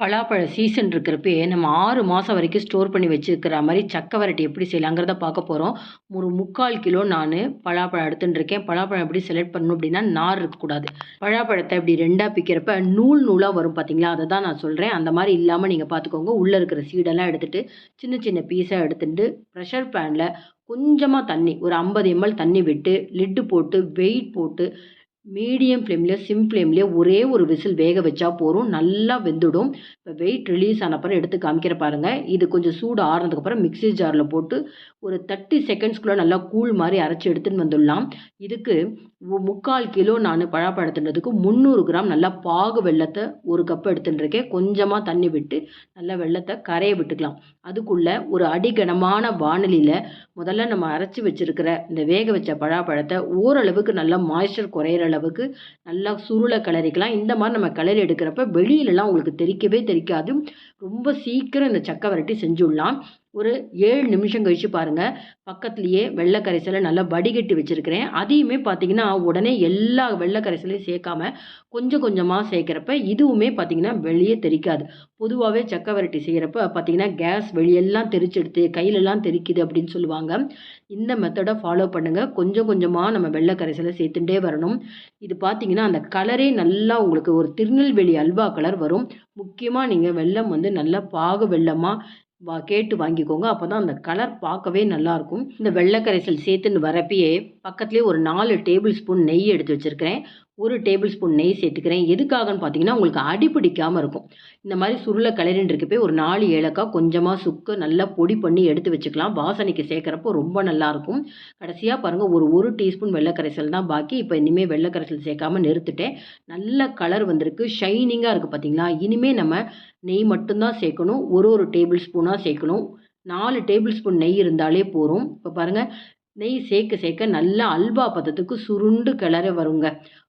பலாப்பழ season இருக்கிறப்பே நம்ம ஆறு மாதம் வரைக்கும் ஸ்டோர் பண்ணி வச்சுருக்கிற மாதிரி சக்கை வரட்டி எப்படி செய்யலாங்கிறத பார்க்க போகிறோம் ஒரு முக்கால் கிலோ நான் பலாப்பழம் எடுத்துட்டுருக்கேன் பலாப்பழம் எப்படி செலக்ட் பண்ணணும் அப்படின்னா நார் இருக்கக்கூடாது பலாப்பழத்தை இப்படி ரெண்டாக பிக்கிறப்ப நூல் நூலாக வரும் பார்த்தீங்களா அதை தான் நான் சொல்கிறேன் அந்த மாதிரி இல்லாமல் நீங்கள் பார்த்துக்கோங்க. உள்ளே இருக்கிற சீடெல்லாம் எடுத்துகிட்டு சின்ன சின்ன பீஸாக எடுத்துட்டு ப்ரெஷர் பேனில் கொஞ்சமாக தண்ணி ஒரு ஐம்பது எம்எல் தண்ணி விட்டு லிட்டு போட்டு வெயிட் போட்டு மீடியம் ஃப்ளேம்லேயோ சிம் ஃப்ளேம்லேயோ ஒரே ஒரு விசில் வேக வச்சா போதும். நல்லா வெந்துடும். இப்போ வெயிட் ரிலீஸ் ஆனப்பறம் எடுத்து காமிக்கிற பாருங்கள் இது கொஞ்சம் சூடு ஆறுனதுக்கப்புறம் மிக்ஸி ஜாரில் போட்டு ஒரு தேர்ட்டி செகண்ட்ஸ்குள்ளே நல்லா கூழ் மாதிரி அரைச்சி எடுத்துன்னு வந்துடலாம். இதுக்கு முக்கால் கிலோ நான் பழாப்பழத்துன்றதுக்கு முந்நூறு கிராம் நல்லா பாகு வெள்ளத்தை ஒரு கப் எடுத்துட்டுருக்கேன். கொஞ்சமாக தண்ணி விட்டு நல்லா வெள்ளத்தை கரைய விட்டுக்கலாம். அதுக்குள்ளே ஒரு அடிகனமான வானலியில் முதல்ல நம்ம அரைச்சி வச்சுருக்கிற இந்த வேக வச்ச பழாப்பழத்தை ஓரளவுக்கு நல்லா மாய்ஸ்சர் குறையிற அளவுக்கு நல்லா சுருளை கிளறிக்கலாம். இந்த மாதிரி நம்ம கிளறி எடுக்கிறப்ப வெளியிலலாம் உங்களுக்கு தெரிக்கவே தெரிக்காது. ரொம்ப சீக்கிரம் இந்த சக்கை வரட்டி செஞ்சுடலாம். ஒரு ஏழு நிமிஷம் கழித்து பாருங்கள் பக்கத்துலேயே வெள்ளை கரைசலை நல்லா வடிகட்டி வச்சுருக்கிறேன். அதையுமே பார்த்தீங்கன்னா உடனே எல்லா வெள்ளை கரைசலையும் சேர்க்காம கொஞ்சம் கொஞ்சமாக சேர்க்குறப்ப இதுவுமே பார்த்திங்கன்னா வெளியே தெரிக்காது. பொதுவாகவே சக்கை வரட்டி செய்கிறப்ப பார்த்திங்கன்னா கேஸ் வெளியெல்லாம் தெரிச்செடுத்து கையிலெல்லாம் தெரிக்குது அப்படின்னு சொல்லுவாங்க. இந்த மெத்தடை ஃபாலோ பண்ணுங்கள் கொஞ்சம் கொஞ்சமாக நம்ம வெள்ளை கரைசலை சேர்த்துட்டே வரணும். இது பார்த்திங்கன்னா அந்த கலரே நல்லா உங்களுக்கு ஒரு திருநெல்வேலி அல்வா கலர் வரும். முக்கியமாக நீங்கள் வெள்ளம் வந்து நல்லா பாகு வெள்ளமாக வா கேட்டு வாங்கிக்கோங்க. அப்போ தான் அந்த கலர் பார்க்கவே நல்லாயிருக்கும். இந்த வெள்ளை கரைசல் சேர்த்துன்னு வரப்பயே பக்கத்துலேயே ஒரு நாலு டேபிள் ஸ்பூன் நெய் எடுத்து வச்சுருக்கிறேன். ஒரு டேபிள் ஸ்பூன் நெய் சேர்த்துக்கிறேன். எதுக்காகன்னு பார்த்தீங்கன்னா உங்களுக்கு அடிப்பிடிக்காமல் இருக்கும். இந்த மாதிரி சுருளை கலரின்னு போய் ஒரு நாலு ஏலக்காய் கொஞ்சமாக சுக்கு நல்லா பொடி பண்ணி எடுத்து வச்சுக்கலாம். வாசனைக்கு சேர்க்குறப்போ ரொம்ப நல்லாயிருக்கும் கடைசியாக பாருங்கள் ஒரு ஒரு டீஸ்பூன் வெள்ளை கரைசல் தான் பாக்கி. இப்போ இனிமேல் வெள்ளை கரைசல் சேர்க்காம நிறுத்துட்டேன். நல்ல கலர் வந்திருக்கு. ஷைனிங்காக இருக்குது பார்த்தீங்களா இனிமேல் நம்ம நெய் மட்டும்தான் சேர்க்கணும். ஒரு ஒரு டேபிள் ஸ்பூனாக சேர்க்கணும். நாலு டேபிள் ஸ்பூன் நெய் இருந்தாலே போதும். இப்போ பாருங்கள் நெய் சேர்க்க சேர்க்க நல்லா அல்வா பதத்துக்கு சுருண்டு கிளற வருங்க.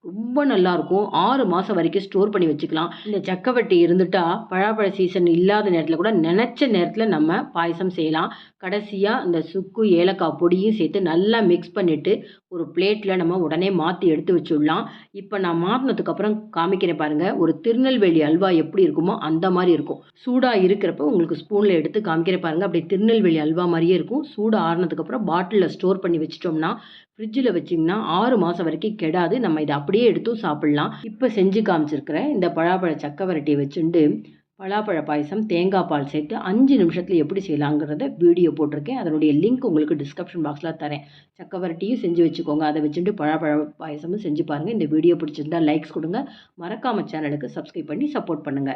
ரொம்ப நல்லாயிருக்கும் ஆறு மாதம் வரைக்கும் ஸ்டோர் பண்ணி வச்சுக்கலாம். இந்த சக்கவட்டி இருந்துட்டா பழாப்பழ சீசன் இல்லாத நேரத்தில் கூட நினச்ச நேரத்தில் நம்ம பாயசம் செய்யலாம். கடைசியாக இந்த சுக்கு ஏலக்காய் பொடியும் சேர்த்து நல்லா மிக்ஸ் பண்ணிவிட்டு ஒரு பிளேட்டில் நம்ம உடனே மாற்றி எடுத்து வச்சுடலாம். இப்போ நான் மாற்றினதுக்கப்புறம் காமிக்கிறேன் பாருங்கள் ஒரு திருநெல்வேலி அல்வா எப்படி இருக்குமோ அந்த மாதிரி இருக்கும். சூடாக இருக்கிறப்ப உங்களுக்கு ஸ்பூனில் எடுத்து காமிக்கிறேன் பாருங்கள் அப்படியே திருநெல்வேலி அல்வா மாதிரியே இருக்கும். சூடாக ஆறுனதுக்கப்புறம் பாட்டிலில் ஸ்டோர் ஸ்டோர் பண்ணி வச்சிட்டோம்னா ஃப்ரிட்ஜில் வச்சிங்கன்னா ஆறு மாதம் வரைக்கும் கெடாது. நம்ம இதை அப்படியே எடுத்தும் சாப்பிட்லாம். இப்போ செஞ்சு காமிச்சிருக்கிறேன். இந்த பழாப்பழ சக்கை வரட்டியை வச்சுட்டு பலாப்பழ பாயசம் தேங்காய் பால் சேர்த்து அஞ்சு நிமிஷத்தில் எப்படி செய்யலாங்கிறத வீடியோ போட்டிருக்கேன். அதனுடைய லிங்க் உங்களுக்கு டிஸ்கிரிப்ஷன் பாக்ஸில் தரேன். சக்கவரட்டியும் செஞ்சு வச்சுக்கோங்க. அதை வச்சுட்டு பழாப்பழ பாயசமும் செஞ்சு பாருங்கள் இந்த வீடியோ பிடிச்சிருந்தா லைக்ஸ் கொடுங்க. மறக்காமல் சேனலுக்கு சப்ஸ்கிரைப் பண்ணி சப்போர்ட் பண்ணுங்கள்